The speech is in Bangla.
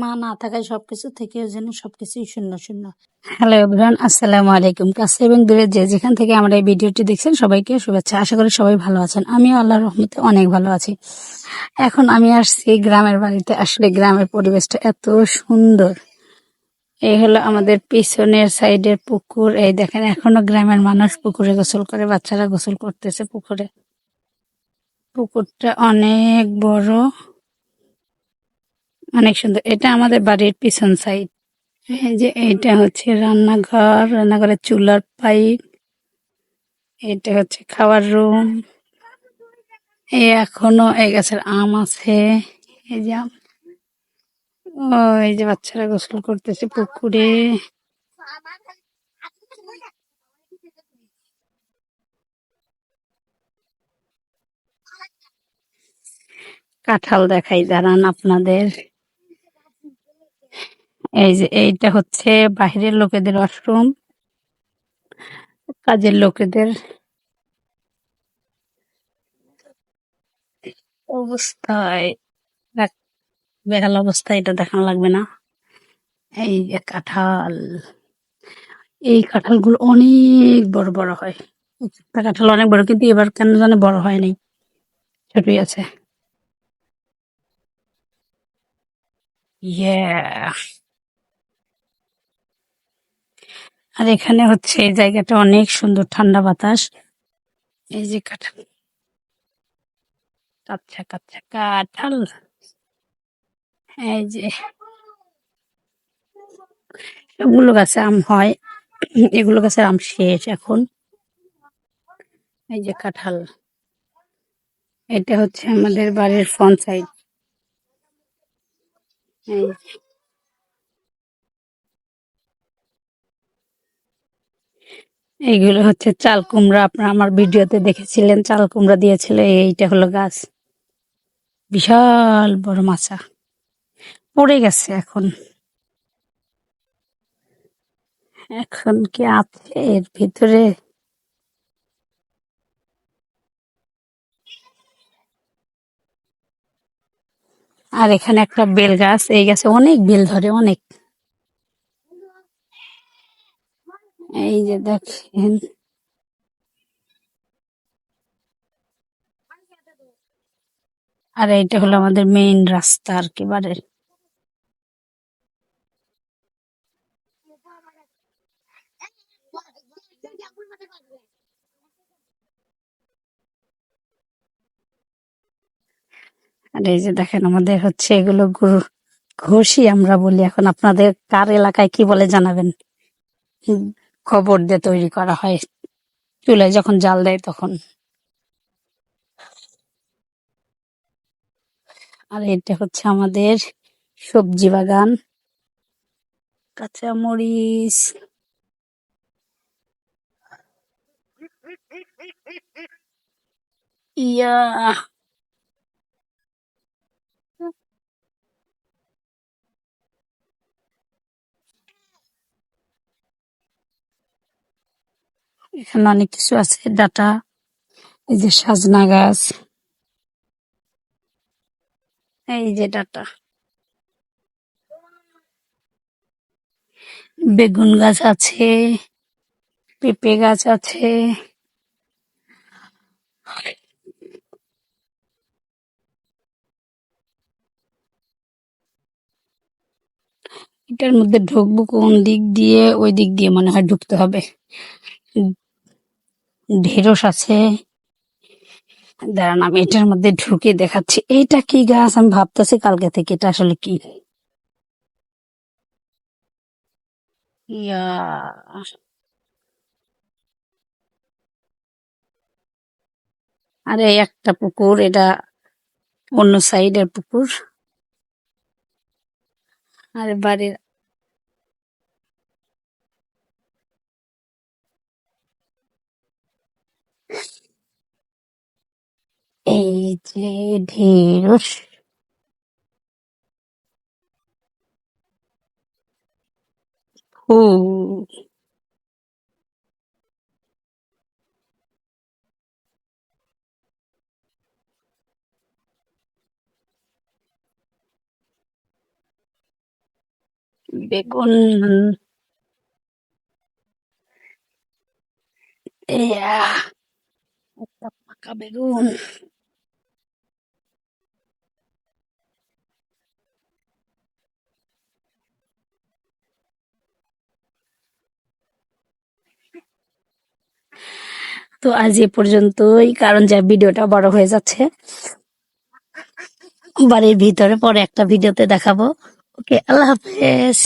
মা না থাকায় সবকিছু থেকেও যেন সবকিছুই শূন্য শূন্য। হ্যালো এভরিওয়ান, আসসালামু আলাইকুম। কাছে এবং দূরে যে যেখান থেকে আমরা এই ভিডিওটি দেখছেন, সবাইকে শুভেচ্ছা। আশা করি সবাই ভালো আছেন। আমিও আল্লাহর রহমতে অনেক ভালো আছি। এখন আমি আসছি গ্রামের বাড়িতে। আসলে গ্রামের পরিবেশটা এত সুন্দর। এই হলো আমাদের পিছনের সাইডের পুকুর। এই দেখেন, এখনও গ্রামের মানুষ পুকুরে গোসল করে, বাচ্চারা গোসল করতেছে পুকুরে। পুকুরটা অনেক বড়। অনেক সুন্দর। এটা আমাদের বাড়ির পিছন সাইড এই যে এইটা হচ্ছে রান্নাঘর, রান্নাঘরের চুলার পাইপ এটা হচ্ছে খাওয়ার রুম এই এখনও এই গাছের আম আছে। এই যে আম। ও এই যে বাচ্চারা গোসল করতেছে পুকুরে। কাঁঠাল দেখাই, দাঁড়ান আপনাদের। এই যে এইটা হচ্ছে বাহিরের লোকেদের ওয়াশরুম, কাজের লোকেদের অবস্থায় বেহাল অবস্থা, এটা দেখানো লাগবে না। এই যে কাঁঠাল, এই কাঁঠালগুলো অনেক বড় বড় হয়। কাঁঠাল অনেক বড়, কিন্তু এবার কেন জানে বড় হয়নি ছোটই আছে। Yeah. আর এখানে হচ্ছে এই জায়গাটা অনেক সুন্দর ঠান্ডা বাতাস। এই যে কাঁঠাল। কাচ্চা কাচ্চা কাঁঠাল। এই যে সবগুলো গাছে আম হয়। এগুলো গাছের আম শেষ এখন। এই যে কাঁঠাল। এটা হচ্ছে আমাদের বাড়ির ফ্রন্ট সাইড এই এইগুলো হচ্ছে চাল কুমড়া। আপনারা আমার ভিডিওতে দেখেছিলেন, চাল কুমড়া দিয়েছিল, এইটা হলো গাছ। বিশাল বড় মাচা। পড়ে গেছে এখন। এখন কি আছে এর ভিতরে? আর এখানে একটা বেল গাছ, এই গাছে অনেক বেল ধরে, অনেক। এই যে দেখেন। আর এইটা হলো আমাদের মেইন রাস্তা আর কি বাড়ির। আর এই যে দেখেন আমাদের হচ্ছে এগুলো গরু ঘষি আমরা বলি। এখন আপনাদের কার এলাকায় কি বলে জানাবেন? খবর দিয়ে তৈরি করা হয়। চুলায় যখন জাল দেয় তখন। আর এটা হচ্ছে আমাদের সবজি বাগান। কাঁচা মরিচ ইয়া এখানে অনেক কিছু আছে, ডাটা, এই যে সাজনা গাছ, এই যে ডাটা। বেগুন গাছ আছে, পেঁপে গাছ আছে। এটার মধ্যে ঢুকবো কোন দিক দিয়ে? ওই দিক দিয়ে মনে হয় ঢুকতে হবে। ঢেঁড়স আছে। দাঁড়ান, আমি এটার মধ্যে ঢুকে দেখাচ্ছি। এইটা কি গাছ? আমি ভাবতেছি কালকে থেকে এটা আসলে কি। আরে, একটা পুকুর, এটা অন্য সাইডের পুকুর। আর, বাড়ির এই যে ঢেঁড়স। ফুল বেগুন। ইয়া, পাকা বেগুন। তো আজ এ পর্যন্তই, কারণ যা ভিডিওটা বড় হয়ে যাচ্ছে। বাড়ির ভিতরে পরে একটা ভিডিওতে দেখাবো। ওকে, আল্লাহ হাফেজ।